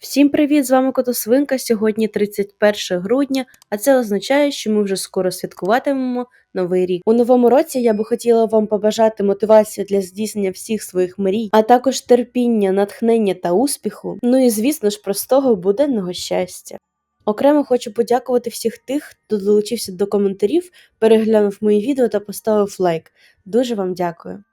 Всім привіт! З вами Котосвинка. Сьогодні 31 грудня, а це означає, що ми вже скоро святкуватимемо новий рік. У новому році я би хотіла вам побажати мотивацію для здійснення всіх своїх мрій, а також терпіння, натхнення та успіху. Ну і звісно ж простого буденного щастя. Окремо хочу подякувати всіх тих, хто долучився до коментарів, переглянув мої відео та поставив лайк. Дуже вам дякую.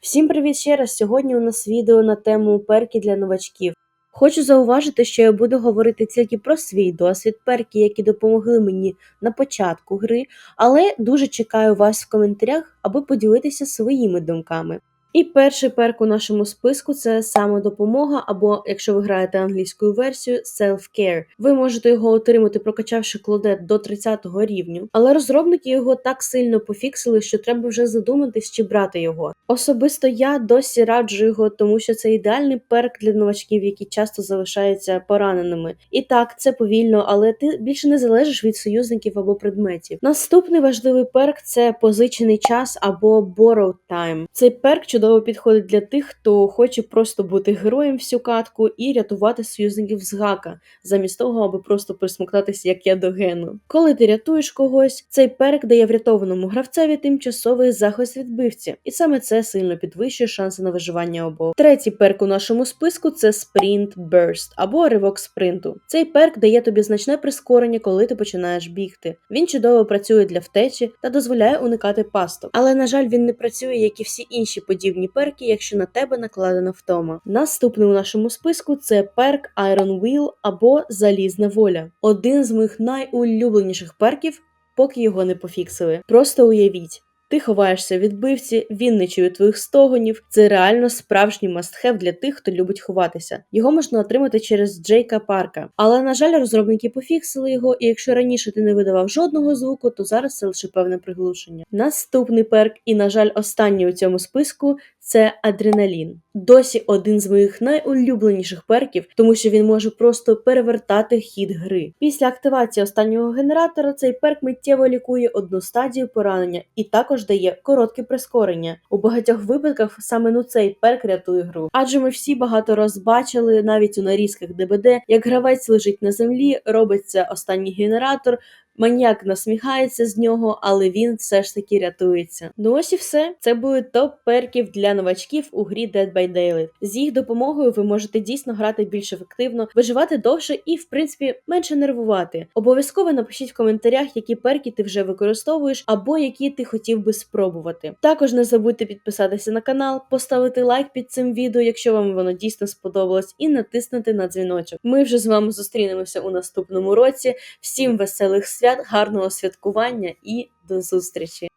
Всім привіт ще раз! Сьогодні у нас відео на тему перки для новачків. Хочу зауважити, що я буду говорити тільки про свій досвід, перки, які допомогли мені на початку гри, але дуже чекаю вас в коментарях, аби поділитися своїми думками. І перший перк у нашому списку це самодопомога, або якщо ви граєте англійською версією, self-care. Ви можете його отримати, прокачавши клодет до 30 рівню, але розробники його так сильно пофіксили, що треба вже задуматись, чи брати його. Особисто я досі раджу його, тому що це ідеальний перк для новачків, які часто залишаються пораненими. І так, це повільно, але ти більше не залежиш від союзників або предметів. Наступний важливий перк це позичений час або borrowed time. Цей перк чудово підходить для тих, хто хоче просто бути героєм всю катку і рятувати союзників з гака, замість того, аби просто присмоктатися як я до гену. Коли ти рятуєш когось, цей перк дає врятованому гравцеві тимчасовий захист від бивці, і саме це сильно підвищує шанси на виживання обох. Третій перк у нашому списку це Sprint Burst або ривок спринту. Цей перк дає тобі значне прискорення, коли ти починаєш бігти. Він чудово працює для втечі та дозволяє уникати пасток. Але на жаль, він не працює, як і всі інші подібні перки, якщо на тебе накладена втома. Наступний у нашому списку це перк Iron Will або Залізна воля. Один з моїх найулюбленіших перків, поки його не пофіксили. Просто уявіть. Ти ховаєшся від бивці, він не чує твоїх стогонів. Це реально справжній мастхев для тих, хто любить ховатися. Його можна отримати через Джейка Парка. Але на жаль, розробники пофіксили його, і якщо раніше ти не видавав жодного звуку, то зараз це лише певне приглушення. Наступний перк, і на жаль, останній у цьому списку це адреналін. Досі один з моїх найулюбленіших перків, тому що він може просто перевертати хід гри. Після активації останнього генератора цей перк миттєво лікує одну стадію поранення і також дає коротке прискорення. У багатьох випадках саме ну цей перк рятує гру. Адже ми всі багато раз бачили, навіть у нарізках ДБД, як гравець лежить на землі, робиться останній генератор. Маніяк насміхається з нього, але він все ж таки рятується. Ну ось і все. Це були топ перків для новачків у грі Dead by Daylight. З їх допомогою ви можете дійсно грати більш ефективно, виживати довше і, в принципі, менше нервувати. Обов'язково напишіть в коментарях, які перки ти вже використовуєш, або які ти хотів би спробувати. Також не забудьте підписатися на канал, поставити лайк під цим відео, якщо вам воно дійсно сподобалось, і натиснути на дзвіночок. Ми вже з вами зустрінемося у наступному році. Всім веселих свят, гарного святкування і до зустрічі!